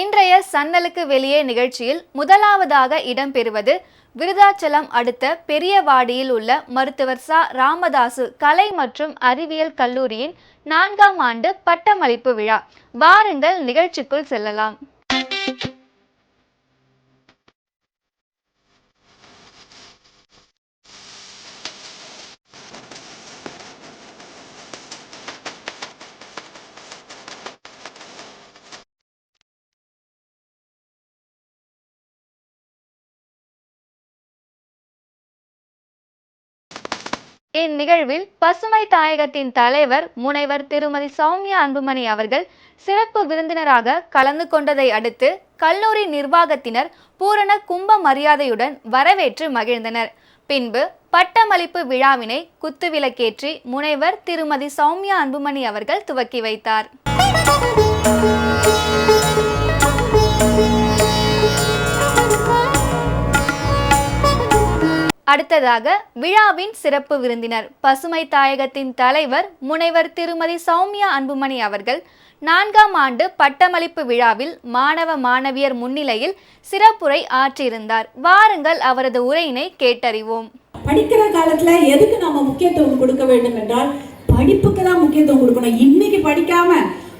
இன்றைய சன்னலுக்கு வெளியே நிகழ்ச்சியில் முதலாவதாக இடம்பெறுவது விருதாச்சலம் அடுத்த பெரியவாடியில் உள்ள மருத்துவர் ச. ராமதாசு கலை மற்றும் அறிவியல் கல்லூரியின் நான்காம் ஆண்டு பட்டமளிப்பு விழா. வாருங்கள் நிகழ்ச்சிக்குள் செல்லலாம். இந்நிகழ்வில் பசுமை தாயகத்தின் தலைவர் முனைவர் திருமதி சௌமியா அன்புமணி அவர்கள் சிறப்பு விருந்தினராக கலந்து கொண்டதை அடுத்து கல்லூரி நிர்வாகத்தினர் பூரண கும்ப மரியாதையுடன் வரவேற்று மகிழ்ந்தனர். பின்பு பட்டமளிப்பு விழாவினை குத்துவிளக்கேற்றி முனைவர் திருமதி சௌமியா அன்புமணி அவர்கள் துவக்கி வைத்தார். அடுத்ததாக விழாவின் சிறப்பு விருந்தினர். பசுமை தாயகத்தின் தலைவர் முனைவர் திருமதி சௌமியா அன்புமணி அவர்கள் நான்காம் ஆண்டு பட்டமளிப்பு விழாவில் மாணவ மாணவியர் முன்னிலையில் சிறப்புரை ஆற்றியிருந்தார். வாருங்கள் அவரது உரையினை கேட்டறிவோம். படிக்கிற காலத்துல எதுக்கு நாம முக்கியத்துவம் கொடுக்க வேண்டும் என்றால் படிப்புக்கு தான் முக்கியத்துவம் கொடுக்கணும். இன்னைக்கு படிக்காம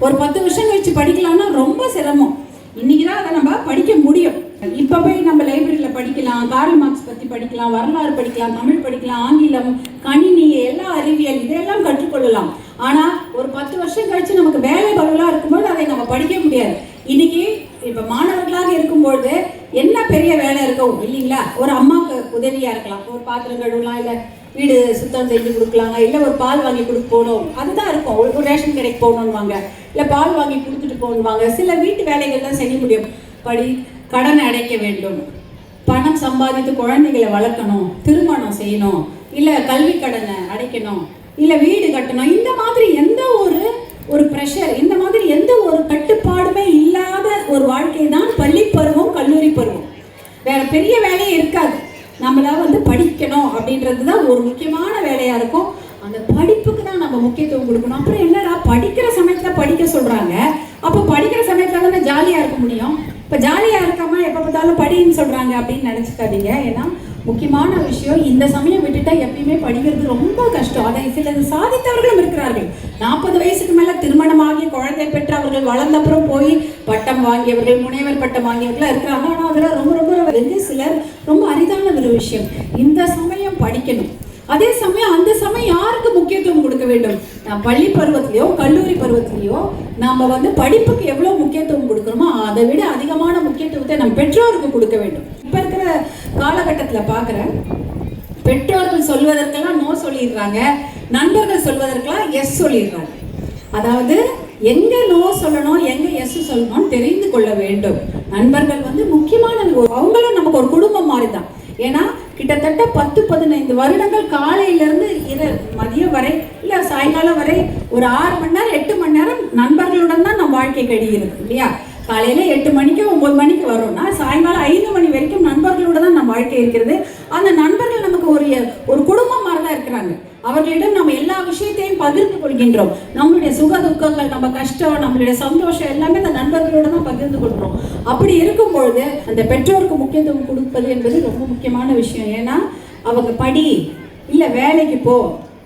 ஒரு பத்து வருஷம் கழிச்சு படிக்கலாம்னா ரொம்ப சிரமம். இன்னைக்கு தான் அதை நம்ம படிக்க முடியும். இப்போ போய் நம்ம லைப்ரரியில் படிக்கலாம் கார்ல் மார்க்ஸ் பற்றி படிக்கலாம் வரலாறு படிக்கலாம் தமிழ் படிக்கலாம் ஆங்கிலம் கணினி எல்லா அறிவியல் இதெல்லாம் கற்றுக்கொள்ளலாம். ஆனால் ஒரு பத்து வருஷம் கழிச்சு நமக்கு வேலை பலவெல்லாம் இருக்கும்போது அதை நம்ம படிக்க முடியாது. இன்னைக்கு இப்போ மாணவர்களாக இருக்கும்பொழுது என்ன பெரிய வேலை இருக்கும் இல்லைங்களா? ஒரு அம்மாவுக்கு உதவியாக இருக்கலாம். ஒரு பாத்திரம் கழுவலாம் இல்லை வீடு சுத்தம் செஞ்சு கொடுக்கலாங்க இல்லை ஒரு பால் வாங்கி கொடுக்க போகணும். அதுதான் இருக்கும். ஒரு ரேஷன் கடைக்கு போகணும்வாங்க இல்லை பால் வாங்கி கொடுத்து போகணுவாங்க சில வீட்டு வேலைகள் தான் செய்ய முடியும். படி கடனை அடைக்க வேண்டும். பணம் சம்பாதித்து குழந்தைகளை வளர்க்கணும் திருமணம் செய்யணும் இல்லை கல்வி கடனை அடைக்கணும் இல்லை வீடு கட்டணும். இந்த மாதிரி எந்த ஒரு ஒரு ப்ரெஷர் இந்த மாதிரி எந்த ஒரு கட்டுப்பாடுமே இல்லாத ஒரு வாழ்க்கை தான் பள்ளி பருவம் கல்லூரி பருவம். வேற பெரிய வேலையே இருக்காது. நம்மளா வந்து படிக்கணும் அப்படின்றது தான் ஒரு முக்கியமான வேலையாக இருக்கும். அந்த படிப்புக்கு தான் நம்ம முக்கியத்துவம் கொடுக்கணும். அப்புறம் என்னடா படிக்கிற சமயத்தில் படிக்க சொல்கிறாங்க அப்போ படிக்கிற சமயத்தில் தானே ஜாலியாக இருக்க முடியும். இப்போ ஜாலியாக இருக்காம எப்போ பார்த்தாலும் படின்னு சொல்கிறாங்க அப்படின்னு நினச்சிக்காதீங்க. ஏன்னா முக்கியமான விஷயம் இந்த சமயம் விட்டுட்டா எப்பயுமே படிக்கிறது ரொம்ப கஷ்டம். அதை சில சாதித்தவர்களும் இருக்கிறார்கள். நாற்பது வயசுக்கு மேலே திருமணமாகி குழந்தை பெற்று அவர்கள் வளர்ந்த அப்புறம் போய் பட்டம் வாங்கியவர்கள் முனைவர் பட்டம் வாங்கியவர்களாக இருக்கிறாங்க. ஆனால் அதெல்லாம் ரொம்ப ரொம்ப வந்து சிலர் ரொம்ப அரிதான ஒரு விஷயம். இந்த சமயம் படிக்கணும். அதே சமயம் அந்த சமயம் யாருக்கு முக்கியத்துவம் கொடுக்க வேண்டும்? நான் பள்ளி பருவத்திலையோ கல்லூரி பருவத்திலையோ நாம வந்து படிப்புக்கு எவ்வளவு முக்கியத்துவம் கொடுக்குறோமோ அதை விட அதிகமான முக்கியத்துவத்தை நம் பெற்றோருக்கு கொடுக்க வேண்டும். இப்ப இருக்கிற காலகட்டத்தில் பாக்குறேன். பெற்றோர்கள் சொல்வதற்கெல்லாம் நோ சொல்லிடுறாங்க. நண்பர்கள் சொல்வதற்கெல்லாம் எஸ் சொல்லிடுறாங்க. அதாவது எங்க நோ சொல்லணும் எங்க எஸ் சொல்லணும் தெரிந்து கொள்ள வேண்டும். நண்பர்கள் வந்து முக்கியமான அவங்களும் நமக்கு ஒரு குடும்பம் மாதிரி தான் ஏன்னா கிட்டத்தட்ட பத்து பதினைந்து வருடங்கள் காலையிலேருந்து இரு மதியம் வரை இல்லை சாயங்காலம் வரை ஒரு ஆறு மணி நேரம் எட்டு மணி நேரம் நண்பர்களுடன் தான் நம் வாழ்க்கை கழிகிறது இல்லையா? காலையில் எட்டு மணிக்கு ஒம்பது மணிக்கு வரோம்னா சாயங்காலம் ஐந்து மணி வரைக்கும் நண்பர்களோட தான் நம்ம வாழ்க்கை இருக்கிறது. அந்த நண்பர்கள் நமக்கு ஒரு ஒரு குடும்பம் மாதிரி தான் இருக்கிறாங்க. அவர்களிடம் நம்ம எல்லா விஷயத்தையும் பகிர்ந்து கொள்கின்றோம். நம்மளுடைய சுக துக்கங்கள் நம்ம கஷ்டம் நம்மளுடைய சந்தோஷம் எல்லாமே அந்த நண்பர்களோட தான் பகிர்ந்து கொள்கிறோம். அப்படி இருக்கும் பொழுது அந்த பெற்றோருக்கு முக்கியத்துவம் கொடுப்பது என்பது ரொம்ப முக்கியமான விஷயம். ஏன்னா அவங்க படி இல்லை வேலைக்கு போ.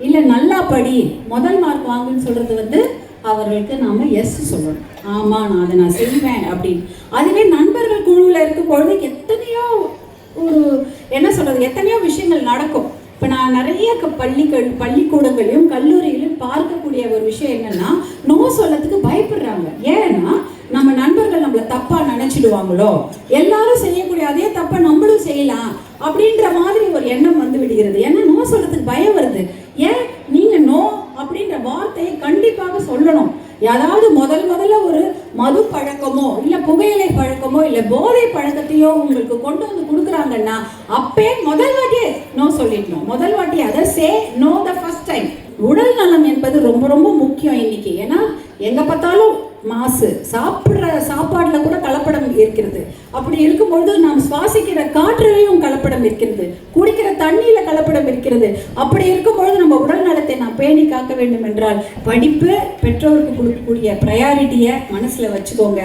இல்லை நல்லா படி. முதல் மார்க் வாங்குன்னு சொல்கிறது வந்து அவர்களுக்கு நாம எஸ் சொல்லணும். ஆமா நான் அதை நான் செய்வேன் அப்படின்னு. அதுவே நண்பர்கள் குழுவில் இருக்கும் பொழுது எத்தனையோ ஒரு என்ன சொல்றது எத்தனையோ விஷயங்கள் நடக்கும். இப்போ நான் நிறைய க- பள்ளிகள் பள்ளிக்கூடங்களையும் கல்லூரிகளையும் பார்க்கக்கூடிய ஒரு விஷயம் என்னன்னா நோ சொல்லத்துக்கு பயப்படுறாங்க. ஏன்னா நம்ம நண்பர்கள் நம்மளை தப்பா நினைச்சிடுவாங்களோ? எல்லாரும் செய்யக்கூடிய அதே தப்பை நம்மளும் செய்யலாம் அப்படின்ற மாதிரி ஒரு எண்ணம் வந்து விடுகிறது. ஏன்னா நோ சொல்றதுக்கு பயம் வருது. ஏன்? வார்த்தையை கண்டிப்பாக சொல்லணும். யாராவது முதல் முதல்ல ஒரு மது பழக்கமோ இல்ல புகையிலை பழக்கமோ இல்ல போதை பழக்கத்தையோ உங்களுக்கு கொண்டு வந்து கொடுக்குறாங்கன்னா அப்பே முதல் வாட்டியே நோ சொல்லிடணும். முதல் வாட்டி அதை say no the first time உடல் நலம் என்பது ரொம்ப ரொம்ப முக்கியம் இன்னைக்கு. ஏன்னா எங்க பார்த்தாலும் மாசு. சாப்பிட்ற சாப்பாடுல கூட கலப்படம் இருக்கிறது. அப்படி இருக்கும்பொழுது நாம் சுவாசிக்கிற காற்றிலையும் கலப்படம் இருக்கிறது. குடிக்கிற தண்ணியில கலப்படம் இருக்கிறது. அப்படி இருக்கும்பொழுது நம்ம உடல் நலத்தை நாம் பேணி காக்க வேண்டும் என்றால் படிப்பு பெற்றோருக்கு கொடுக்கக்கூடிய ப்ரையாரிட்டியை மனசுல வச்சுக்கோங்க.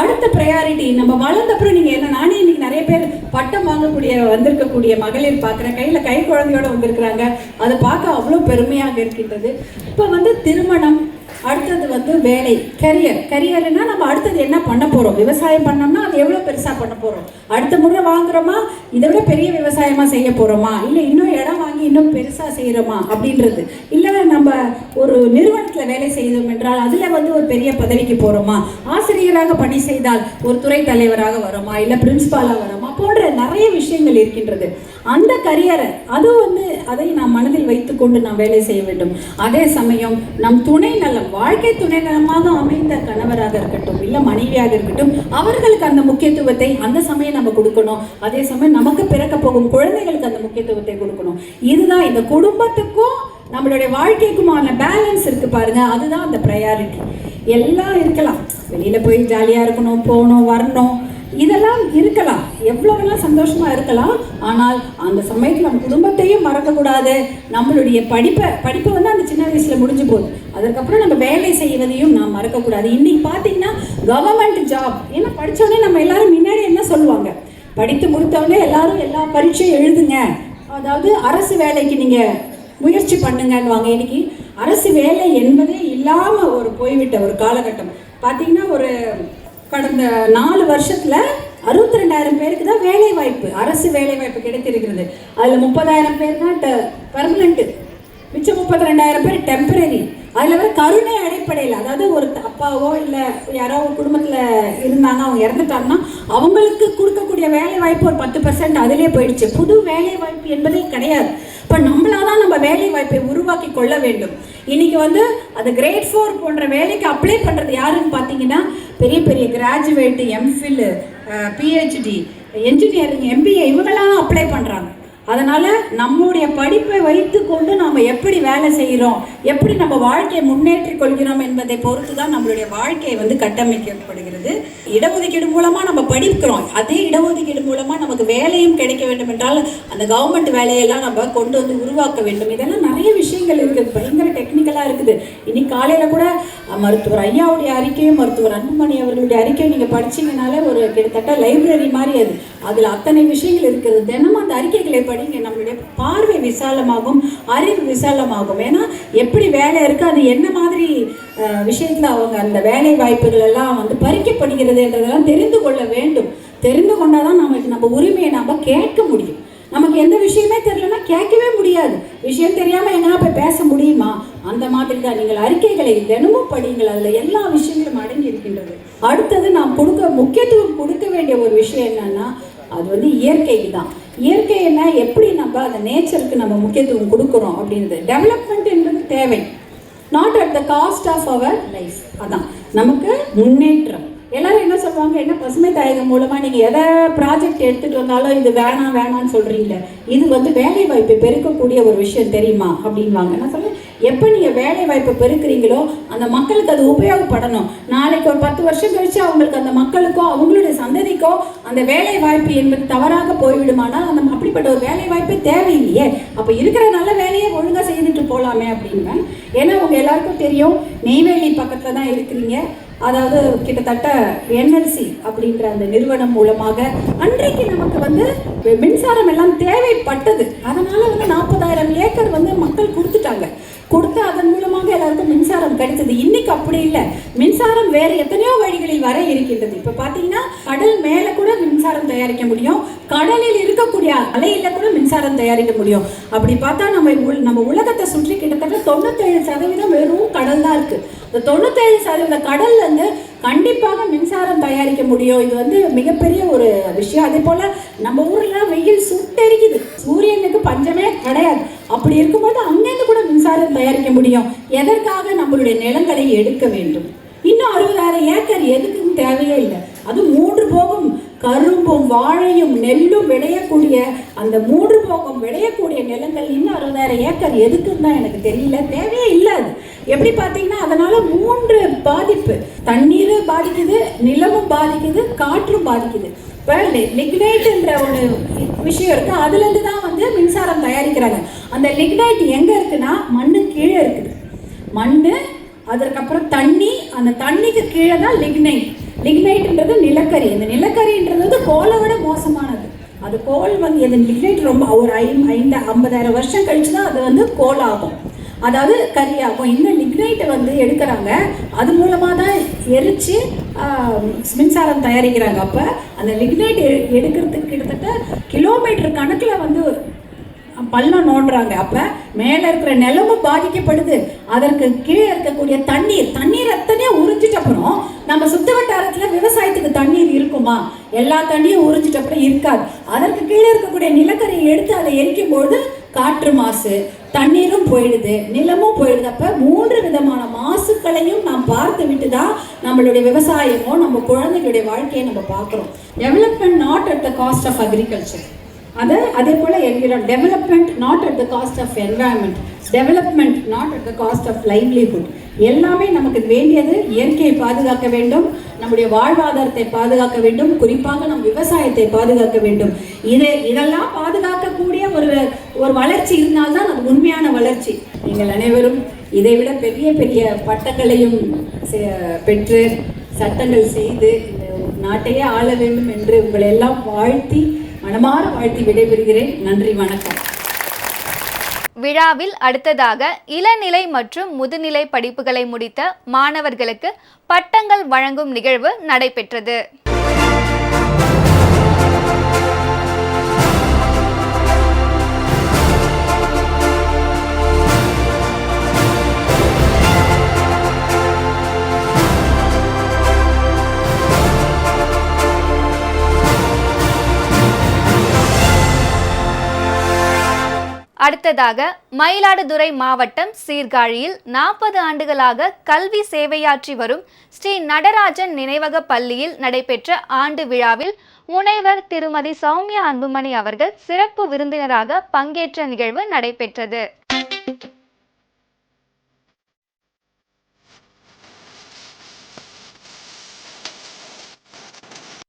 அடுத்த ப்ரையாரிட்டி நம்ம வளர்ந்தப்புறம் நீங்க என்ன நானே இன்னைக்கு நிறைய பேர் பட்டம் வாங்கக்கூடிய வந்திருக்கக்கூடிய மகளிர் பார்க்குறேன். கையில கை குழந்தையோட வந்திருக்கிறாங்க. அதை பார்க்க அவ்வளோ பெருமையாக இருக்கின்றது. இப்போ வந்து திருமணம் அடுத்தது வந்து வேலை கரியர் கரியர்னா நம்ம அடுத்தது என்ன பண்ண போகிறோம் விவசாயம் பண்ணோம்னா அது எவ்வளோ பெருசாக பண்ண போகிறோம் அடுத்த முறை வாங்குறோமா? இதை விட பெரிய விவசாயமாக செய்ய போகிறோமா இல்லை இன்னும் இடம் வாங்கி இன்னும் பெருசாக செய்கிறோமா அப்படின்றது. இல்லை நம்ம ஒரு நிறுவனத்தில் வேலை செய்தோம் என்றால் அதில் வந்து ஒரு பெரிய பதவிக்கு போகிறோமா ஆசிரியராக பணி செய்தால் ஒரு துறை தலைவராக வரோமா? இல்லை பிரின்சிபாலாக வரோமா? போன்ற நிறைய விஷயங்கள் இருக்கின்றது. அந்த கரியரை அது வந்து அதை நாம் மனதில் வைத்துக்கொண்டு நாம் வேலை செய்ய வேண்டும். அதே சமயம் நம் துணை நலம் வாழ்க்கை துணை நலமாக அமைந்த கணவராக இருக்கட்டும் இல்லை மனைவியாக இருக்கட்டும் அவர்களுக்கு அந்த முக்கியத்துவத்தை அந்த சமயம் நம்ம கொடுக்கணும். அதே சமயம் நமக்கு பிறக்க போகும் குழந்தைகளுக்கு அந்த முக்கியத்துவத்தை கொடுக்கணும். இதுதான் இந்த குடும்பத்துக்கும் நம்மளுடைய வாழ்க்கைக்குமான பேலன்ஸ் இருக்கு பாருங்க அதுதான் அந்த ப்ரையாரிட்டி எல்லாம் இருக்கலாம். வெளியில போய் ஜாலியா இருக்கணும் போகணும் வரணும். இதெல்லாம் இருக்கலாம். எவ்வளோ வேணால் சந்தோஷமா இருக்கலாம் ஆனால் அந்த சமயத்தில் நம்ம குடும்பத்தையும் மறக்கக்கூடாது. நம்மளுடைய படிப்பை படிப்பை வந்து அந்த சின்ன வயசுல முடிஞ்சு போகுது. அதுக்கப்புறம் நம்ம வேலை செய்வதையும் நாம் மறக்கக்கூடாது. இன்னைக்கு பார்த்தீங்கன்னா கவர்மெண்ட் ஜாப் ஏன்னா படித்தோடனே நம்ம எல்லாரும் முன்னாடி என்ன சொல்லுவாங்க? படித்து முடித்தவொடனே எல்லாரும் எல்லா பரீட்சையும் எழுதுங்க. அதாவது அரசு வேலைக்கு நீங்கள் முயற்சி பண்ணுங்கன்னுவாங்க. இன்னைக்கு அரசு வேலை என்பதே இல்லாமல் ஒரு போய்விட்ட ஒரு காலகட்டம். பார்த்தீங்கன்னா ஒரு கடந்த நாலு வருஷத்துல அறுபத்தி ரெண்டாயிரம் பேருக்கு தான் வேலை வாய்ப்பு அரசு வேலை வாய்ப்பு கிடைத்திருக்கிறது. அதில் முப்பதாயிரம் பேர் தான் பர்மனெண்ட்டு மிச்சம் முப்பத்தி ரெண்டாயிரம் பேர் டெம்பரரி அதில் வந்து கருணை அடிப்படையில் அதாவது ஒரு அப்பாவோ இல்லை யாரோ குடும்பத்தில் இருந்தாங்க அவங்க இறந்துட்டாங்கன்னா அவங்களுக்கு கொடுக்கக்கூடிய வேலை வாய்ப்பு ஒரு பத்து பர்சன்ட் அதிலே போயிடுச்சு. புது வேலை வாய்ப்பு என்பதே கிடையாது. இப்போ நம்மளாதான் தான் நம்ம வேலை வாய்ப்பை உருவாக்கி கொள்ள வேண்டும். இன்னைக்கு வந்து அந்த கிரேட் ஃபோர் போன்ற வேலைக்கு அப்ளை பண்ணுறது யாருன்னு பார்த்தீங்கன்னா பெரிய பெரிய graduate M Phil P H D engineering M B A இவங்கெல்லாம் அப்ளை பண்ணுறாங்க அதனால் நம்முடைய படிப்பை வைத்துக்கொண்டு நாம் எப்படி வேலை செய்கிறோம் எப்படி நம்ம வாழ்க்கையை முன்னேற்றிக் கொள்கிறோம் என்பதை பொறுத்து தான் நம்மளுடைய வாழ்க்கையை வந்து கட்டமைக்கப்படுகிறது. இடஒதுக்கீடு மூலமாக நம்ம படிக்கிறோம். அதே இடஒதுக்கீடு மூலமாக நமக்கு வேலையும் கிடைக்க வேண்டும் என்றால் அந்த கவர்மெண்ட் வேலையெல்லாம் நம்ம கொண்டு வந்து உருவாக்க வேண்டும். இதெல்லாம் நிறைய விஷயங்கள் இருக்குது. பயங்கர டெக்னிக்கலாக இருக்குது. இனி காலையில் கூட மருத்துவர் ஐயாவுடைய அறிக்கையும் மருத்துவர் அன்புமணி அவர்களுடைய அறிக்கையும் நீங்கள் படிச்சீங்கனாலே ஒரு கிட்டத்தட்ட லைப்ரரி மாதிரி அது. அதில் அத்தனை விஷயங்கள் இருக்கிறது தினமும் அந்த அறிக்கைகளை படிங்க நம்மளுடைய பார்வை விசாலமாகும் அறிவு விசாலமாகும். ஏன்னா எப்படி வேலை இருக்குது அது என்ன மாதிரி விஷயத்தில் அவங்க அந்த வேலை வாய்ப்புகள் எல்லாம் வந்து பறிக்கப்படுகிறது என்றதெல்லாம் தெரிந்து கொள்ள வேண்டும். தெரிந்து கொண்டால் தான் நமக்கு நம்ம உரிமையை நம்ம கேட்க முடியும். நமக்கு எந்த விஷயமே தெரியலன்னா கேட்கவே முடியாது. விஷயம் தெரியாமல் எங்கன்னா போய் பேச முடியுமா? அந்த மாதிரி தான் நீங்கள் அறிக்கைகளை தினமும் படியுங்கள். அதில் எல்லா விஷயங்களும் அடங்கி இருக்கின்றது. அடுத்தது நாம் கொடுக்க முக்கியத்துவம் கொடுக்க வேண்டிய ஒரு விஷயம் என்னன்னா அது வந்து இயற்கைக்கு தான் இயற்கையெல்லாம் எப்படி நம்ம அந்த நேச்சருக்கு நம்ம முக்கியத்துவம் கொடுக்குறோம் அப்படின்றது? டெவலப்மெண்ட் என்பது தேவை. Not at the cost of our life அதான். நமக்கு முன்னேற்றம். எல்லாரும் என்ன சொல்லுவாங்க? என்ன பசுமை தாயகம் மூலமா நீங்க எதை ப்ராஜெக்ட் எடுத்துட்டு வந்தாலும் இது வேணாம் வேணாம்னு சொல்றீங்களே இது வந்து வேலை வாய்ப்பை பெருக்கக்கூடிய ஒரு விஷயம் தெரியுமா? அப்படின்வாங்க நான் சொல்றேன் எப்போ நீங்கள் வேலை வாய்ப்பை பெருக்கிறீங்களோ அந்த மக்களுக்கு அது உபயோகப்படணும். நாளைக்கு ஒரு பத்து வருஷம் கழிச்சு அவங்களுக்கு அந்த மக்களுக்கோ அவங்களுடைய சந்ததிக்கோ அந்த வேலை வாய்ப்பு என்பது தவறாக போய்விடுமானால் அந்த அப்படிப்பட்ட ஒரு வேலை வாய்ப்பே தேவையில்லையே. அப்போ இருக்கிற நல்ல வேலையை ஒழுங்காக செய்துட்டு போகலாமே அப்படின்பேன் ஏன்னா உங்கள் எல்லாருக்கும் தெரியும் நெய்வேலி பக்கத்தில் தான் இருக்கிறீங்க. அதாவது கிட்டத்தட்ட என்எல்சி அப்படின்ற அந்த நிறுவனம் மூலமாக அன்றைக்கு நமக்கு வந்து மின்சாரம் எல்லாம் தேவைப்பட்டது. அதனால வந்து நாற்பதாயிரம் ஏக்கர் வந்து மக்கள் கொடுத்துட்டாங்க. கொடுத்து அதன் மூலமாக எல்லாருக்கும் மின்சாரம் கிடைச்சது இன்னைக்கு அப்படி இல்லை. மின்சாரம் வேற எத்தனையோ வழிகளில் வர இருக்கின்றது. இப்போ பார்த்தீங்கன்னா கடல் மேலே கூட மின்சாரம் தயாரிக்க முடியும். கடலில் இருக்கக்கூடிய அலையில கூட மின்சாரம் தயாரிக்க முடியும். அப்படி பார்த்தா நம்ம நம்ம உலகத்தை சுற்றி கிட்டத்தட்ட தொண்ணூத்தேழு சதவீதம் வெறும் கடல் தான் இருக்கு. இந்த தொண்ணூத்தேழு சதவீத கடல்ல இருந்து கண்டிப்பாக மின்சாரம் தயாரிக்க முடியும். இது வந்து மிகப்பெரிய ஒரு விஷயம். அதே போல நம்ம ஊர்ல வெயில் சுட்டெரிக்குது. சூரியனுக்கு பஞ்சமே கிடையாது. அப்படி இருக்கும்போது அங்கேருந்து கூட மின்சாரம் தயாரிக்க முடியும். எதற்காக நம்மளுடைய நிலங்களை எடுக்க வேண்டும்? இன்னும் அறுபதாயிரம் ஏக்கர் எதுக்கும் தேவையே இல்லை. அது மூன்று போகும் கரும்பும் வாழையும் நெல்லும் விளையக்கூடிய அந்த மூன்று போகம் விளையக்கூடிய நிலங்கள் இன்னும் அறுபதாயிரம் ஏக்கர் எதுக்குன்னு தான் எனக்கு தெரியல. தேவையே இல்லை அது எப்படி பார்த்தீங்கன்னா அதனால மூன்று பாதிப்பு. தண்ணீர் பாதிக்குது நிலமும் பாதிக்குது காற்றும் பாதிக்குது. இப்போ லிக்னைட்ன்ற ஒரு விஷயம் இருக்கு. அதுலேருந்து தான் வந்து மின்சாரம் தயாரிக்கிறாங்க. அந்த லிக்னைட் எங்கே இருக்குன்னா மண்ணு கீழே இருக்குது. மண் அதற்கப்புறம் தண்ணி அந்த தண்ணிக்கு கீழே தான் லிக்னைட் லிக்னைட்ன்றது நிலக்கரி. இந்த நிலக்கரின்றது வந்து கோலை விட மோசமானது. அது கோல் வந்து இந்த லிக்னைட் ரொம்ப ஒரு ஐ ஐந்து ஐம்பதாயிரம் வருஷம் கழிச்சு தான் அது வந்து கோல் ஆகும் அதாவது கரியாகும் இந்த லிக்னைட்டை வந்து எடுக்கிறாங்க. அது மூலமாக தான் எரித்து மின்சாரம் தயாரிக்கிறாங்க. அப்போ அந்த லிக்னைட் எடுக்கிறதுக்கு கிட்டத்தட்ட கிலோமீட்டர் கணக்கில் வந்து பள்ளம் நோண்டுறாங்க. அப்போ மேலே இருக்கிற நிலமும் பாதிக்கப்படுது. அதற்கு கீழே இருக்கக்கூடிய தண்ணீர் தண்ணீர் அத்தனையும் உறிஞ்சிட்டப்புறம் நம்ம சுத்த வட்டாரத்தில் விவசாயத்துக்கு தண்ணீர் இருக்குமா? எல்லா தண்ணியும் உறிஞ்சிட்டப்புறம் இருக்காது. அதற்கு கீழே இருக்கக்கூடிய நிலக்கரியை எடுத்து அதை எரிக்கும் பொழுது காற்று மாசு தண்ணீரும் போயிடுது நிலமும் போயிடுது. அப்ப மூன்று விதமான மாசுக்களையும் நாம் பார்த்து விட்டு தான் நம்மளுடைய விவசாயமோ நம்ம குழந்தைகளுடைய வாழ்க்கையை நம்ம பார்க்குறோம். Development not at the cost of agriculture அது அதே போல் என்கிறோம் development not at the cost of environment development not at the cost of livelihood எல்லாமே நமக்கு வேண்டியது இயற்கையை பாதுகாக்க வேண்டும் நம்முடைய வாழ்வாதாரத்தை பாதுகாக்க வேண்டும் குறிப்பாக நம் விவசாயத்தை பாதுகாக்க வேண்டும். இதை இதெல்லாம் பாதுகாக்கக்கூடிய ஒரு ஒரு வளர்ச்சி இருந்தால்தான் அது உண்மையான வளர்ச்சி. நீங்கள் அனைவரும் இதை விட பெரிய பெரிய பட்டங்களையும் பெற்று சட்டங்கள் செய்து நாட்டையே ஆள வேண்டும் என்று உங்களை எல்லாம் வாழ்த்தி மனமாற வாழ்த்தி விடைபெறுகிறேன். நன்றி வணக்கம். விழாவில் அடுத்ததாக இளநிலை மற்றும் முதுநிலை படிப்புகளை முடித்த மாணவர்களுக்கு பட்டங்கள் வழங்கும் நிகழ்வு நடைபெற்றது. அடுத்ததாக மயிலாடுதுறை மாவட்டம் சீர்காழியில் நாற்பது ஆண்டுகளாக கல்வி சேவையாற்றி வரும் ஸ்ரீ நடராஜன் நினைவக பள்ளியில் நடைபெற்ற ஆண்டு விழாவில் முனைவர் திருமதி சௌமியா அன்புமணி அவர்கள் சிறப்பு விருந்தினராக பங்கேற்ற நிகழ்வு நடைபெற்றது.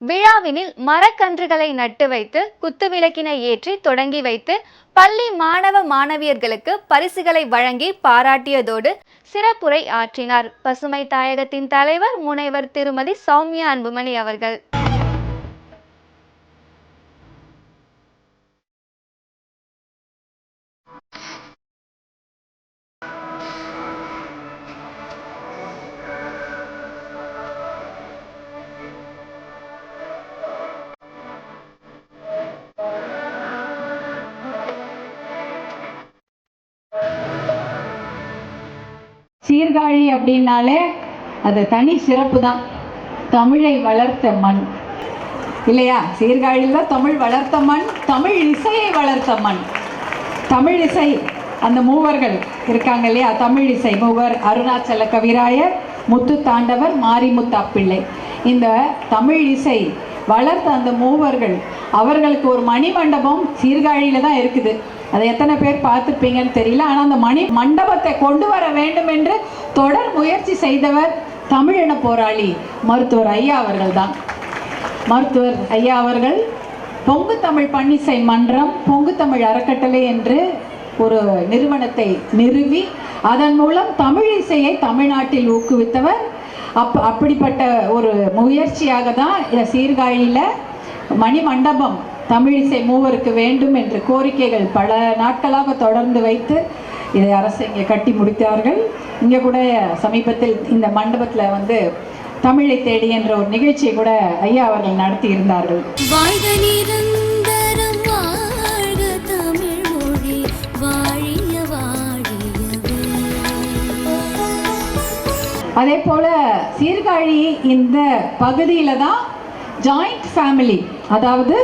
விழாவினில் மரக்கன்றுகளை நட்டு வைத்து குத்துவிளக்கினை ஏற்றி தொடங்கி வைத்து பள்ளி மாணவ மாணவியர்களுக்கு பரிசுகளை வழங்கி பாராட்டியதோடு சிறப்புரை ஆற்றினார். பசுமை தாயகத்தின் தலைவர் முனைவர் திருமதி சௌமியா அன்புமணி அவர்கள். சீர்காழி அப்படின்னாலே அது தனி சிறப்பு தான் தமிழை வளர்த்த மண். இல்லையா? சீர்காழியில் தான் தமிழ் வளர்த்த மண் தமிழ் இசையை வளர்த்த மண். தமிழ் இசை அந்த மூவர்கள் இருக்காங்க இல்லையா? தமிழ் இசை மூவர் அருணாச்சல கவிராயர் முத்து தாண்டவர் மாரிமுத்தா பிள்ளை. இந்த தமிழ் இசை வளர்த்த அந்த மூவர்கள் அவர்களுக்கு ஒரு மணிமண்டபம் சீர்காழியில் தான் இருக்குது. அதை எத்தனை பேர் பார்த்துருப்பீங்கன்னு தெரியல. ஆனால் அந்த மணி மண்டபத்தை கொண்டு வர வேண்டும் என்று தொடர் முயற்சி செய்தவர் தமிழின போராளி மருத்துவர் ஐயா அவர்கள் தான் மருத்துவர் ஐயா அவர்கள் பொங்கு தமிழ் பன்னிசை மன்றம் பொங்கு தமிழ் அறக்கட்டளை என்று ஒரு நிறுவனத்தை நிறுவி அதன் மூலம் தமிழ் இசையை தமிழ்நாட்டில் ஊக்குவித்தவர். அப் அப்படிப்பட்ட ஒரு முயற்சியாக தான் இந்த சீர்காழியில் மணி மண்டபம் தமிழிசை மூவருக்கு வேண்டும் என்று கோரிக்கைகள் பல நாட்களாக தொடர்ந்து வைத்து இதை அரசு இங்கே கட்டி முடித்தார்கள். இங்கே கூட சமீபத்தில் இந்த மண்டபத்தில் வந்து தமிழை தேடி என்ற ஒரு நிகழ்ச்சியை கூட ஐயா அவர்கள் நடத்தி இருந்தார்கள் அதே போல சீர்காழி இந்த பகுதியில தான் ஜாயிண்ட் ஃபேமிலி அதாவது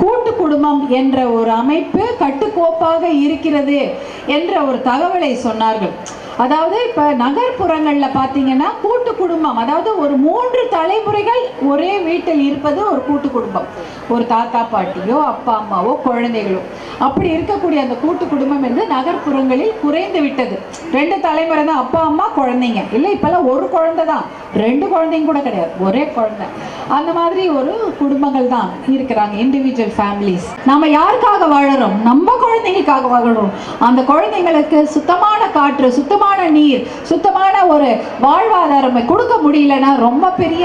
கூட்டு குடும்பம் என்ற ஒரு அமைப்பு கட்டுக்கோப்பாக இருக்கிறது என்ற ஒரு தகவலை சொன்னார்கள். அதாவது இப்போ நகர்ப்புறங்களில் பார்த்தீங்கன்னா கூட்டு குடும்பம் அதாவது ஒரு மூன்று தலைமுறைகள் ஒரே வீட்டில் இருப்பது ஒரு கூட்டு குடும்பம். ஒரு தாத்தா பாட்டியோ அப்பா அம்மாவோ குழந்தைகளோ. அப்படி இருக்கக்கூடிய அந்த கூட்டு குடும்பம் என்று நகர்ப்புறங்களில் குறைந்து விட்டது. ரெண்டு தலைமுறை தான் அப்பா அம்மா குழந்தைங்க. இல்லை இப்போல்லாம் ஒரு குழந்தை தான். ரெண்டு குழந்தைங்க கூட கிடையாது. ஒரே குழந்தை. அந்த மாதிரி ஒரு குடும்பங்கள் தான் இருக்கிறாங்க இண்டிவிஜுவல் ஃபேமிலிஸ் நம்ம யாருக்காக வாழறோம்? நம்ம குழந்தைங்களுக்காக வாழறோம். அந்த குழந்தைங்களுக்கு சுத்தமான காற்று சுத்தமான நீர் சுத்தமான ஒரு வாழ்வாதாரம் கொடுக்க முடியலன்னா ரொம்ப பெரிய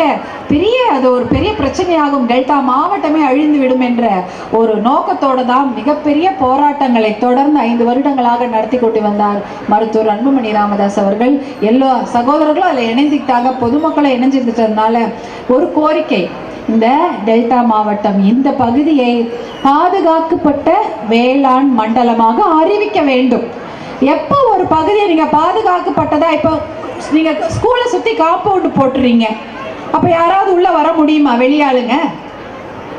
பெரிய அது ஒரு பெரிய பிரச்சனையாகும். டெல்டா மாவட்டமே அழிந்து விடும் என்ற ஒரு நோக்கத்தோடு தான் மிகப்பெரிய போராட்டங்களை தொடர்ந்து ஐந்து வருடங்களாக நடத்தி கொண்டு வந்தார் மருத்துவர் அன்புமணி ராமதாஸ் அவர்கள். எல்லா சகோதரர்களும் அதில் இணைந்துக்கிட்டாங்க. பொதுமக்களை இணைஞ்சிருந்துட்டதுனால ஒரு கோரிக்கை. இந்த டெல்டா மாவட்டம் இந்த பகுதியை பாதுகாக்கப்பட்ட வேளாண் மண்டலமாக அறிவிக்க வேண்டும். எப்போ ஒரு பகுதியை நீங்கள் பாதுகாக்கப்பட்டதா? இப்போ நீங்கள் ஸ்கூலை சுற்றி காம்பவுண்டு போட்டுறீங்க. அப்போ யாராவது உள்ளே வர முடியுமா? வெளியாளுங்க?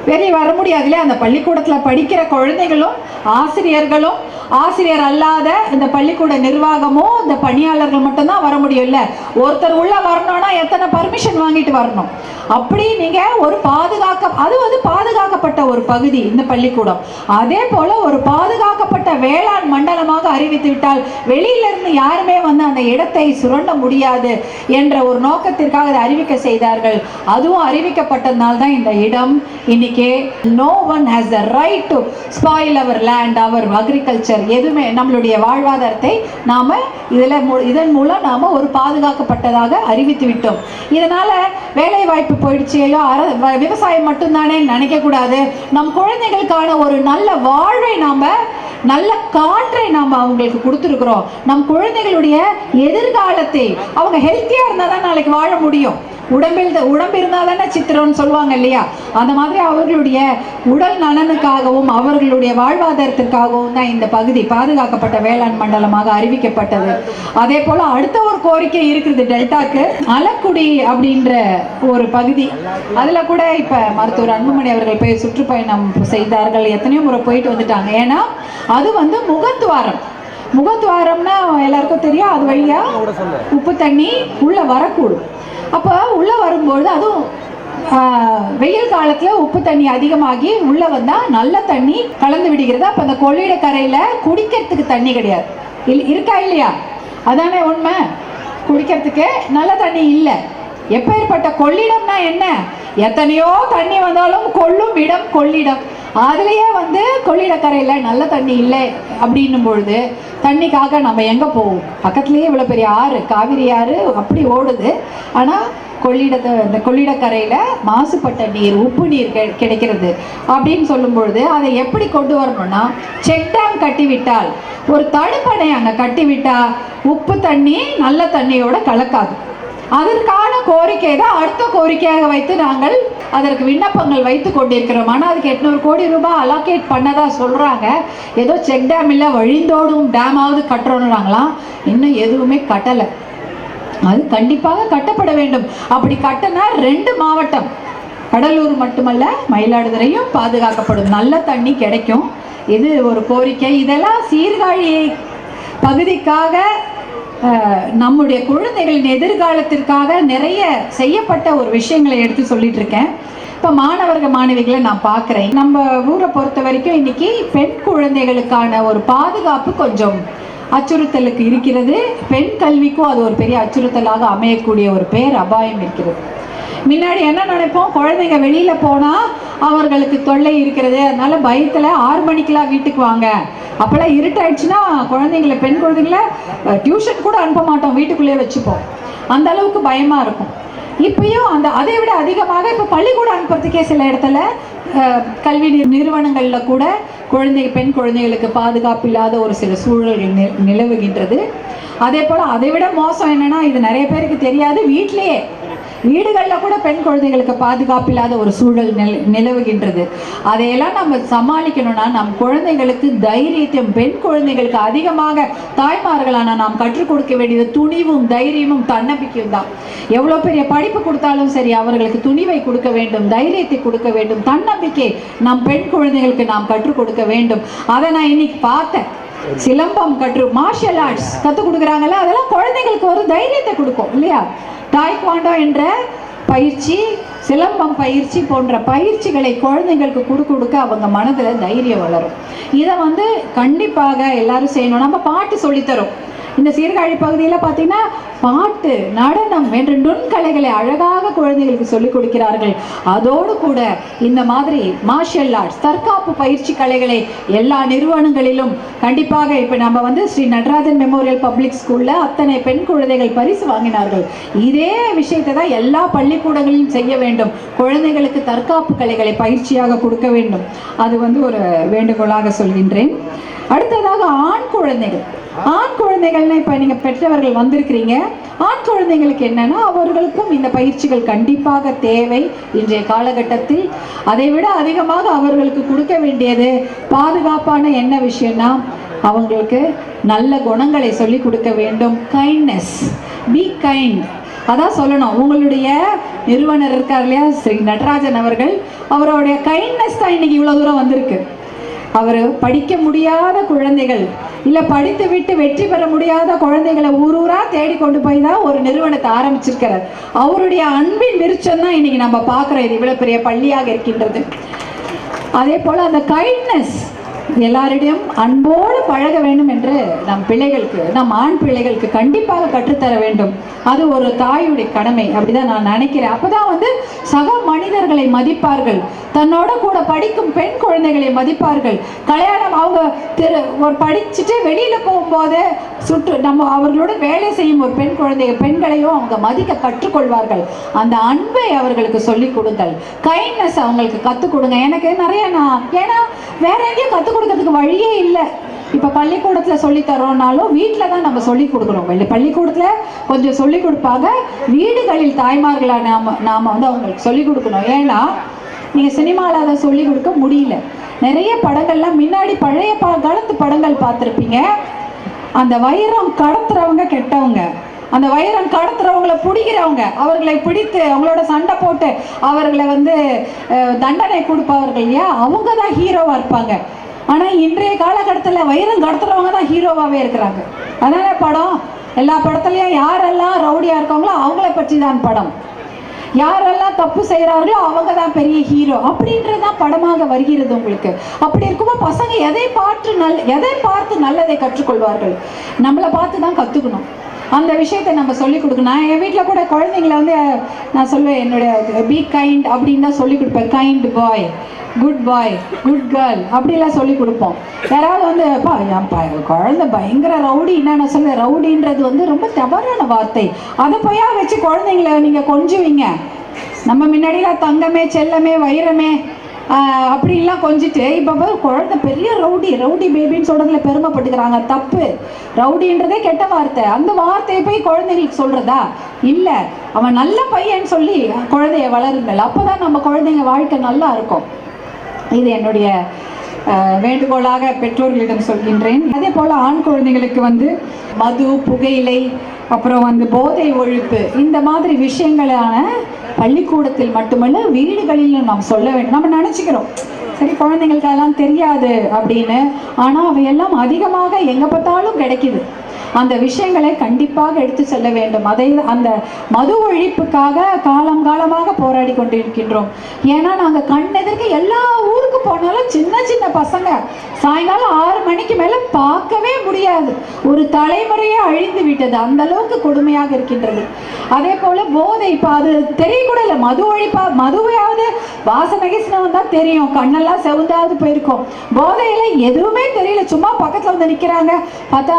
வெளியே வர முடியாது இல்லையா அந்த பள்ளிக்கூடத்தில் படிக்கிற குழந்தைகளும் ஆசிரியர்களும் ஆசிரியர் அல்லாத இந்த பள்ளிக்கூட நிர்வாகமும் இந்த பணியாளர்கள் மட்டும்தான் வர முடியும் இல்லை ஒருத்தர் உள்ளே வரணும்னா எத்தனை பர்மிஷன் வாங்கிட்டு வரணும்? அப்படி நீங்கள் ஒரு பாதுகாக்க அது வந்து பாதுகாக்கப்பட்ட ஒரு பகுதி இந்த பள்ளிக்கூடம். அதே போல் ஒரு பாதுகாக்கப்பட்ட வேளாண் மண்டலமாக அறிவித்து விட்டால் வெளியிலிருந்து யாருமே வந்து அந்த இடத்தை சுரண்ட முடியாது என்ற ஒரு நோக்கத்திற்காக அதை அறிவிக்க செய்தார்கள். அதுவும் அறிவிக்கப்பட்டதுனால தான் இந்த இடம் இன்னைக்கு no one has the right to spoil our land our agriculture எதுவுமே நம்மளுடைய வாழ்வாதாரத்தை நாம இதில் இதன் மூலம் நாம் ஒரு பாதுகாக்கப்பட்டதாக அறிவித்து விட்டோம். இதனால வேலை வாய்ப்பு போயிடுச்சேயோ அர விவசாயம் மட்டும்தானே நினைக்கக்கூடாது. நம் குழந்தைகளுக்கான ஒரு நல்ல வாழ்வை நாம் நல்ல காற்றை நாம் அவங்களுக்கு கொடுத்துருக்குறோம். நம் குழந்தைகளுடைய எதிர்காலத்தை அவங்க ஹெல்த்தியாக இருந்தால் தான் நாளைக்கு வாழ முடியும். உடம்பில் உடம்பு இருந்தால் தானே சித்திரம்னு சொல்லுவாங்க இல்லையா? அந்த மாதிரி அவர்களுடைய உடல் நலனுக்காகவும் அவர்களுடைய வாழ்வாதாரத்திற்காகவும் தான் இந்த பகுதி பாதுகாக்கப்பட்ட வேளாண் மண்டலமாக அறிவிக்கப்பட்டது. அதே போல் அடுத்த ஒரு கோரிக்கை இருக்குது டெல்டாக்கு. அலக்குடி அப்படின்ற ஒரு பகுதி. அதில் கூட இப்போ மருத்துவர் அன்புமணி அவர்கள் போய் சுற்றுப்பயணம் செய்தார்கள். எத்தனையோ முறை போயிட்டு வந்துட்டாங்க. ஏன்னா அது வந்து முகத்துவாரம் முகத்துவாரம்னா எல்லாருக்கும் தெரியும். அது வழியா உப்பு தண்ணி உள்ள வரக்கூடும். அப்போ உள்ளே வரும்பொழுது அதுவும் வெயில் காலத்துல உப்பு தண்ணி அதிகமாகி உள்ள வந்தா நல்ல தண்ணி கலந்து விடுகிறது. அப்ப அந்த கொள்ளிட கரையில குடிக்கிறதுக்கு தண்ணி கிடையாது. இல்- இருக்கா இல்லையா? அதானே உண்மை. குடிக்கிறதுக்கு நல்ல தண்ணி இல்லை. எப்பேற்பட்ட கொள்ளிடம்னா என்ன? எத்தனையோ தண்ணி வந்தாலும் கொள்ளும் இடம் கொள்ளிடம். அதுலேயே வந்து கொள்ளிடக்கரையில் நல்ல தண்ணி இல்லை அப்படின்னும் பொழுது தண்ணிக்காக நம்ம எங்கே போவோம்? பக்கத்துலேயே இவ்வளோ பெரிய ஆறு காவிரி ஆறு அப்படி ஓடுது. ஆனால் கொள்ளிடத்தை இந்த கொள்ளிடக்கரையில் மாசுபட்ட நீர் உப்பு நீர் கெ- கிடைக்கிறது அப்படின்னு சொல்லும் பொழுது அதை எப்படி கொண்டு வரணும்னா செக் டேம் ஒரு தடுப்பணை அங்கே கட்டிவிட்டால் உப்பு தண்ணி நல்ல தண்ணியோட கலக்காது. அதற்கான கோரிக்கை தான் அடுத்த கோரிக்கையாக வைத்து நாங்கள் அதற்கு விண்ணப்பங்கள் வைத்து கொண்டிருக்கிறோம். ஆனால் அதுக்கு எட்நூறு கோடி ரூபாய் அலோகேட் பண்ணதா சொல்கிறாங்க ஏதோ செக் டேம் இல்லை வழிந்தோடும் டேமாவது கட்டுறோன்றாங்களாம் இன்னும் எதுவுமே கட்டலை. அது கண்டிப்பாக கட்டப்பட வேண்டும். அப்படி கட்டினா ரெண்டு மாவட்டம் கடலூர் மட்டுமல்ல மயிலாடுதுறையும் பாதுகாக்கப்படும். நல்ல தண்ணி கிடைக்கும். இது ஒரு கோரிக்கை. இதெல்லாம் சீர்காழி பகுதிக்காக நம்முடைய குழந்தைகளின் எதிர்காலத்திற்காக நிறைய செய்யப்பட்ட ஒரு விஷயங்களை எடுத்து சொல்லிட்டு இருக்கேன் இப்போ மாணவர்கள் மாணவிகளை நான் பார்க்குறேன். நம்ம ஊரை பொறுத்த வரைக்கும் இன்னைக்கு பெண் குழந்தைகளுக்கான ஒரு பாதுகாப்பு கொஞ்சம் அச்சுறுத்தலுக்கு இருக்கிறது. பெண் கல்விக்கும் அது ஒரு பெரிய அச்சுறுத்தலாக அமையக்கூடிய ஒரு பேர் அபாயம் இருக்கிறது. முன்னாடி என்ன நினைப்போம் குழந்தைங்க வெளியில் போனால் அவர்களுக்கு தொல்லை இருக்கிறது. அதனால பயத்தில் ஆறு மணிக்கெலாம் வீட்டுக்கு வாங்க. அப்போல்லாம் இருட்டாயிடுச்சுன்னா குழந்தைங்கள பெண் குழந்தைங்கள டியூஷன் கூட அனுப்ப மாட்டோம். வீட்டுக்குள்ளேயே வச்சுப்போம். அந்த அளவுக்கு பயமாக இருக்கும். இப்பயும் அந்த அதை விட அதிகமாக இப்போ பள்ளிக்கூடம் அனுப்புறதுக்கே சில இடத்துல கல்வி நிறுவனங்களில் கூட குழந்தை பெண் குழந்தைகளுக்கு பாதுகாப்பு இல்லாத ஒரு சில சூழல்கள் நிலவுகின்றது. அதே போல் அதை விட மோசம் என்னென்னா இது நிறைய பேருக்கு தெரியாது. வீட்லேயே வீடுகளில் கூட பெண் குழந்தைகளுக்கு பாதுகாப்பு இல்லாத ஒரு சூழல் நில நிலவுகின்றது. அதையெல்லாம் நம்ம சமாளிக்கணும்னா நம் குழந்தைகளுக்கு தைரியத்தையும் பெண் குழந்தைகளுக்கு அதிகமாக தாய்மார்களான நாம் கற்றுக் கொடுக்க வேண்டியது துணிவும் தைரியமும் தன்னம்பிக்கையும் தான். எவ்வளோ பெரிய படிப்பு கொடுத்தாலும் சரி அவர்களுக்கு துணிவை கொடுக்க வேண்டும் தைரியத்தை கொடுக்க வேண்டும் தன்னம்பிக்கை நம் பெண் குழந்தைகளுக்கு நாம் கற்றுக் கொடுக்க வேண்டும். அதை நான் இன்னைக்கு பார்த்தேன். சிலம்பம் கற்று மார்ஷியல் ஆர்ட்ஸ் கற்றுக் கொடுக்குறாங்கல்ல அதெல்லாம் குழந்தைங்களுக்கு ஒரு தைரியத்தை கொடுக்கும் இல்லையா? டாய்க்வாண்டோ என்ற பயிற்சி சிலம்பம் பயிற்சி போன்ற பயிற்சிகளை குழந்தைங்களுக்கு கொடுக்க கொடுக்க அவங்க மனதில் தைரியம் வளரும். இதை வந்து கண்டிப்பாக எல்லாரும் செய்யணும். நம்ம பாட்டு சொல்லித்தரோம். இந்த சீர்காழி பகுதியில் பார்த்தீங்கன்னா பாட்டு நடனம் என்ற நுண்கலைகளை அழகாக குழந்தைகளுக்கு சொல்லிக் கொடுக்கிறார்கள். அதோடு கூட இந்த மாதிரி மார்ஷியல் ஆர்ட்ஸ் தற்காப்பு பயிற்சி கலைகளை எல்லா நிறுவனங்களிலும் கண்டிப்பாக இப்போ நம்ம வந்து ஸ்ரீ நடராஜன் மெமோரியல் பப்ளிக் ஸ்கூலில் அத்தனை பெண் குழந்தைகள் பரிசு வாங்கினார்கள். இதே விஷயத்தை தான் எல்லா பள்ளிக்கூடங்களிலும் செய்ய வேண்டும். குழந்தைகளுக்கு தற்காப்பு கலைகளை பயிற்சியாக கொடுக்க வேண்டும். அது வந்து ஒரு வேண்டுகோளாக சொல்கின்றேன். அடுத்ததாக ஆண் குழந்தைகள். ஆண் குழந்தைகள்னா இப்போ நீங்கள் பெற்றவர்கள் வந்திருக்கிறீங்க. ஆண் குழந்தைங்களுக்கு என்னன்னா அவர்களுக்கும் இந்த பயிற்சிகள் கண்டிப்பாக தேவை இன்றைய காலகட்டத்தில். அதை விட அதிகமாக அவர்களுக்கு கொடுக்க வேண்டியது பாதுகாப்பான என்ன விஷயம்னா அவங்களுக்கு நல்ல குணங்களை சொல்லி கொடுக்க வேண்டும். கைண்ட்னஸ் பி கைண்ட் அதான் சொல்லணும். உங்களுடைய நிறுவனர் இருக்கார் இல்லையா? ஸ்ரீ நடராஜன் அவர்கள். அவருடைய கைண்ட்னஸ் தான் இன்னைக்கு இவ்வளோ தூரம் வந்திருக்கு. அவர் படிக்க முடியாத குழந்தைகள் இல்லை படித்து விட்டு வெற்றி பெற முடியாத குழந்தைகளை ஊர் ஊராக தேடி கொண்டு போய் தான் ஒரு நிறுவனத்தை ஆரம்பிச்சிருக்கிறார். அவருடைய அன்பின் விருச்சம் தான் இன்னைக்கு நம்ம பார்க்குறோம். இது இவ்வளோ பெரிய பள்ளியாக இருக்கின்றது. அதே போல் அந்த கைண்ட்னஸ் எல்லாரிடையும் அன்போடு பழக வேண்டும் என்று நம் பிள்ளைகளுக்கு நம் ஆண் பிள்ளைகளுக்கு கண்டிப்பாக கற்றுத்தர வேண்டும். அது ஒரு தாயுடைய கடமை அப்படிதான் நான் நினைக்கிறேன். அப்போதான் வந்து சக மனிதர்களை மதிப்பார்கள். தன்னோட கூட படிக்கும் பெண் குழந்தைகளை மதிப்பார்கள். கல்யாணம் அவங்க திரு ஒரு படிச்சுட்டு வெளியில போகும்போது சுற்று நம்ம அவர்களோட வேலை செய்யும் ஒரு பெண் குழந்தை பெண்களையும் அவங்க மதிக்க கற்றுக்கொள்வார்கள். அந்த அன்பை அவர்களுக்கு சொல்லிக் கொடுங்கள். கைண்ட்னஸ் அவங்களுக்கு கற்றுக் கொடுங்க. எனக்கு நிறைய நான் ஏன்னா வேற எங்கேயும் கற்றுக் கொடுக்கறதுக்கு வழியே இல்லை. இப்போ பள்ளிக்கூடத்தில் சொல்லி தரோம்னாலும் வீட்டில் தான் நம்ம சொல்லி கொடுக்குறோம் வெளி பள்ளிக்கூடத்தில் கொஞ்சம் சொல்லி கொடுப்பாங்க. வீடுகளில் தாய்மார்களாக நாம நாம் வந்து அவங்களுக்கு சொல்லி கொடுக்கணும். ஏன்னா நீங்கள் சினிமாவில் அதை சொல்லி கொடுக்க முடியல. நிறைய படங்கள்லாம் முன்னாடி பழைய பா காலத்து படங்கள் பார்த்துருப்பீங்க. அந்த வைரம் கடத்துறவங்க கெட்டவங்க. அந்த வைரம் கடத்துறவங்கள பிடிக்கிறவங்க. அவர்களை பிடித்து அவங்களோட சண்டை போட்டு அவர்களை வந்து தண்டனை கொடுப்பவர்கள் இல்லையா? அவங்க தான் ஹீரோவாக இருப்பாங்க. ஆனால் இன்றைய காலகட்டத்தில் வைரம் கடத்துறவங்க தான் ஹீரோவாகவே இருக்கிறாங்க. அதனால படம்? எல்லா படத்துலையும் யாரெல்லாம் ரவுடியாக இருக்காங்களோ அவங்கள பற்றி தான் படம். யாரெல்லாம் தப்பு செய்கிறார்களோ அவங்க தான் பெரிய ஹீரோ. அப்படின்றது தான் படமாக வருகிறது உங்களுக்கு. அப்படி இருக்கும்போது பசங்க எதை பார்த்து நல் எதை பார்த்து நல்லதை கற்றுக்கொள்வார்கள்? நம்மளை பார்த்து தான் கற்றுக்கணும் அந்த விஷயத்தை நம்ம சொல்லி கொடுக்கணும். நான் என் வீட்டில் கூட குழந்தைங்கள வந்து நான் சொல்லுவேன் என்னுடைய பி கைண்ட் அப்படின்னு தான் சொல்லிக் கொடுப்பேன். Kind boy good boy good girl அப்படிலாம் சொல்லி கொடுப்போம். யாராவது வந்து அப்பா என் குழந்தை பயங்கர ரவுடி. நான் சொல்ல ரவுடின்றது வந்து ரொம்ப தவறான வார்த்தை. அதை போயா வச்சு குழந்தைங்கள நீங்கள் கொஞ்சுவீங்க? நம்ம முன்னாடிலாம் தங்கமே செல்லமே வைரமே அப்படிலாம் கொஞ்சிட்டு இப்போ குழந்தை பெரிய ரவுடி ரவுடி பேபின்னு சொல்கிறதுல பெருமைப்பட்டுக்கிறாங்க. தப்பு. ரவுடின்றதே கெட்ட வார்த்தை. அந்த வார்த்தையை போய் குழந்தைங்களுக்கு சொல்கிறதா இல்லை. அவன் நல்ல பையன் சொல்லி குழந்தைய வளருங்கள் அப்பதான் நம்ம குழந்தைங்க வாழ்க்கை நல்லா இருக்கும். இது என்னுடைய வேண்டுகோளாக பெற்றோர்களிடம் சொல்கின்றேன். அதே போல் ஆண் குழந்தைகளுக்கு வந்து மது புகையிலை அப்புறம் வந்து போதை ஒழிப்பு இந்த மாதிரி விஷயங்களான பள்ளிக்கூடத்தில் மட்டுமல்ல வீடுகளிலும் நாம் சொல்ல வேண்டும். நம்ம நினச்சிக்கிறோம் சரி குழந்தைங்களுக்கு அதெல்லாம் தெரியாது அப்படின்னு. ஆனால் அவையெல்லாம் அதிகமாக எங்கே பார்த்தாலும் கிடைக்குது. அந்த விஷயங்களை கண்டிப்பாக எடுத்து செல்ல வேண்டும். அதை அந்த மது ஒழிப்புக்காக காலம் காலமாக போராடி கொண்டிருக்கின்றோம். ஏன்னா நாங்கள் கண்ணெதிர்க்க எல்லா ஊருக்கு போனாலும் சின்ன சின்ன பசங்க சாயங்காலம் ஆறு மணிக்கு மேலே பார்க்கவே முடியாது. ஒரு தலைமுறையே அழிந்து விட்டது. அந்த அளவுக்கு கொடுமையாக இருக்கின்றது. அதே போல போதை இப்போ அது தெரியக்கூட இல்லை. மது ஒழிப்பா மதுவையாவது வாசனை கீசனம் தான் தெரியும். கண்ணெல்லாம் செவந்தாவது போயிருக்கும். போதையில எதுவுமே தெரியல. சும்மா பக்கத்துல வந்து நிக்கிறாங்க. பார்த்தா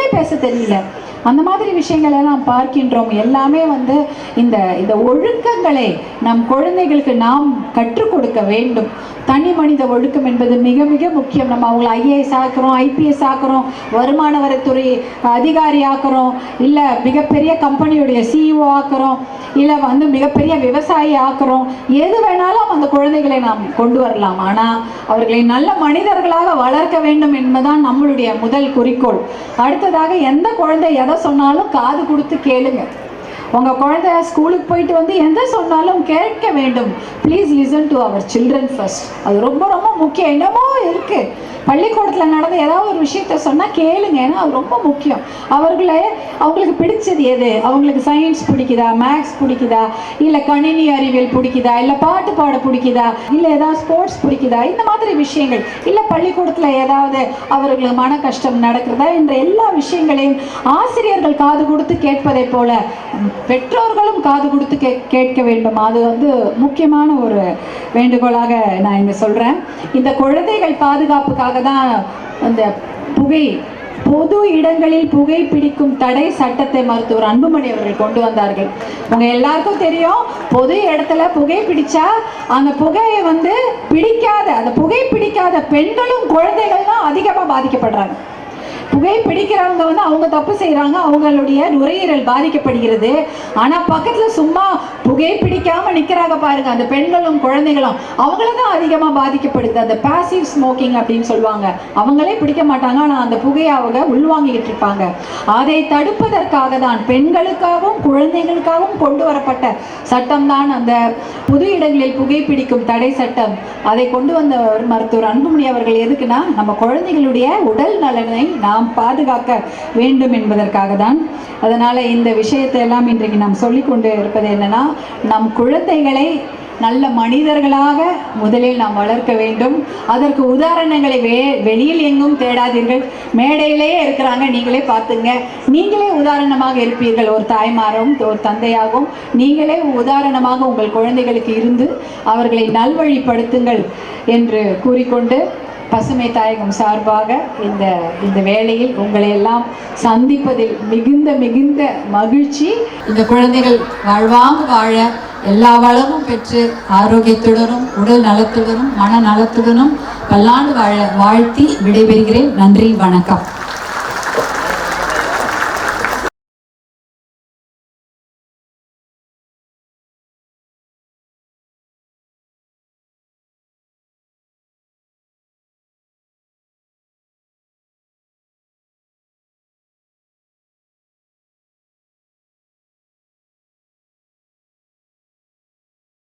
ஒண்ணுமே பேச தெரியல. அந்த மாதிரி விஷயங்களை எல்லாம் பார்க்கின்றோம். எல்லாமே வந்து இந்த இந்த ஒழுக்கங்களை நம் குழந்தைகளுக்கு நாம் கற்றுக் கொடுக்க வேண்டும். தனி மனித ஒழுக்கம் என்பது மிக மிக முக்கியம். நம்ம அவங்கள ஐஏஎஸ் ஆக்குறோம் ஐபிஎஸ் ஆக்குறோம் வருமான வரித்துறை அதிகாரி ஆக்குறோம் இல்லை மிகப்பெரிய கம்பெனியுடைய சிஇஓ ஆக்குறோம் இல்லை வந்து மிகப்பெரிய விவசாயி ஆக்குறோம். எது வேணாலும் அந்த குழந்தைகளை நாம் கொண்டு வரலாம். ஆனால் அவர்களை நல்ல மனிதர்களாக வளர்க்க வேண்டும் என்பதுதான் நம்மளுடைய முதல் குறிக்கோள். அடுத்ததாக எந்த குழந்தை எதை சொன்னாலும் காது கொடுத்து கேளுங்க. உங்கள் குழந்தை ஸ்கூலுக்கு போயிட்டு வந்து எந்த சொன்னாலும் கேட்க வேண்டும். Please listen to our children first அது ரொம்ப ரொம்ப முக்கியம். என்னமோ இருக்குது பள்ளிக்கூடத்தில் நடந்த ஏதாவது ஒரு விஷயத்த சொன்னால் கேளுங்க. ஏன்னா அது ரொம்ப முக்கியம். அவர்களை அவங்களுக்கு பிடிச்சது எது? அவங்களுக்கு சயின்ஸ் பிடிக்குதா? மேக்ஸ் பிடிக்குதா? இல்லை கணினி அறிவியல் பிடிக்குதா? இல்லை பாட்டு பாட பிடிக்குதா? இல்லை ஏதாவது ஸ்போர்ட்ஸ் பிடிக்குதா? இந்த மாதிரி விஷயங்கள். இல்லை பள்ளிக்கூடத்தில் ஏதாவது அவர்களுக்கு மன கஷ்டம் நடக்கிறதா? என்ற எல்லா விஷயங்களையும் ஆசிரியர்கள் காது கொடுத்து கேட்பதை போல பெற்றோர்களும் காது கொடுத்து கே கேட்க வேண்டும். அது வந்து முக்கியமான ஒரு வேண்டுகோளாக நான் இங்கே சொல்கிறேன் இந்த குழந்தைகள் பாதுகாப்புக்காக தான் அந்த புகை பொது இடங்களில் புகை பிடிக்கும் தடை சட்டத்தை மருத்துவர் அன்புமணி அவர்கள் கொண்டு வந்தார்கள். உங்க எல்லாருக்கும் தெரியும் பொது இடத்துல புகை பிடிச்சா அந்த புகையை வந்து பிடிக்காத அந்த புகை பிடிக்காத பெண்களும் குழந்தைகள் தான் அதிகமாக பாதிக்கப்படுறாங்க. புகை பிடிக்கிறவங்க வந்து அவங்க தப்பு செய்கிறாங்க அவங்களுடைய நுரையீரல் பாதிக்கப்படுகிறது. ஆனால் பக்கத்தில் சும்மா புகை பிடிக்காம நிற்கிறாங்க பாருங்க அந்த பெண்களும் குழந்தைகளும். அவங்கள தான் அதிகமாக பாதிக்கப்படுது. அந்த பாசிவ் ஸ்மோக்கிங் அப்படின்னு சொல்லுவாங்க. அவங்களே பிடிக்க மாட்டாங்க. ஆனால் அந்த புகையை அவங்க உள்வாங்கிக்கிட்டு இருப்பாங்க. அதை தடுப்பதற்காக தான் பெண்களுக்காகவும் குழந்தைகளுக்காகவும் கொண்டு வரப்பட்ட சட்டம் தான் அந்த பொது இடங்களில் புகைப்பிடிக்கும் தடை சட்டம். அதை கொண்டு வந்தவர் மருத்துவர் அன்புமணி அவர்கள் எதுக்குன்னா நம்ம குழந்தைகளுடைய உடல் நலனை நாம் பாதுகாக்க வேண்டும் என்பதற்காக தான் அதனால் இந்த விஷயத்தை எல்லாம் இன்றைக்கு நாம் சொல்லிக்கொண்டு இருப்பது என்னன்னா நம் குழந்தைகளை நல்ல மனிதர்களாக முதலில் நாம் வளர்க்க வேண்டும். அதற்கு உதாரணங்களை வே வெளியில் எங்கும் தேடாதீர்கள். மேடையிலேயே இருக்கிறாங்க நீங்களே பார்த்துங்க. நீங்களே உதாரணமாக இருப்பீர்கள். ஒரு தாய்மாரும் ஒரு தந்தையாகவும் நீங்களே உதாரணமாக உங்கள் குழந்தைகளுக்கு இருந்து அவர்களை நல்வழிப்படுத்துங்கள் என்று கூறிக்கொண்டு பசுமை தாயகம் சார்பாக இந்த இந்த வேளையில் உங்களை எல்லாம் சந்திப்பதில் மிகுந்த மிகுந்த மகிழ்ச்சி. இந்த குழந்தைகள் வாழ்வாங்க வாழ எல்லா வளமும் பெற்று ஆரோக்கியத்துடனும் உடல் நலத்துடனும் மன நலத்துடனும் பல்லாண்டு வாழ வாழ்த்தி விடைபெறுகிறேன். நன்றி வணக்கம்.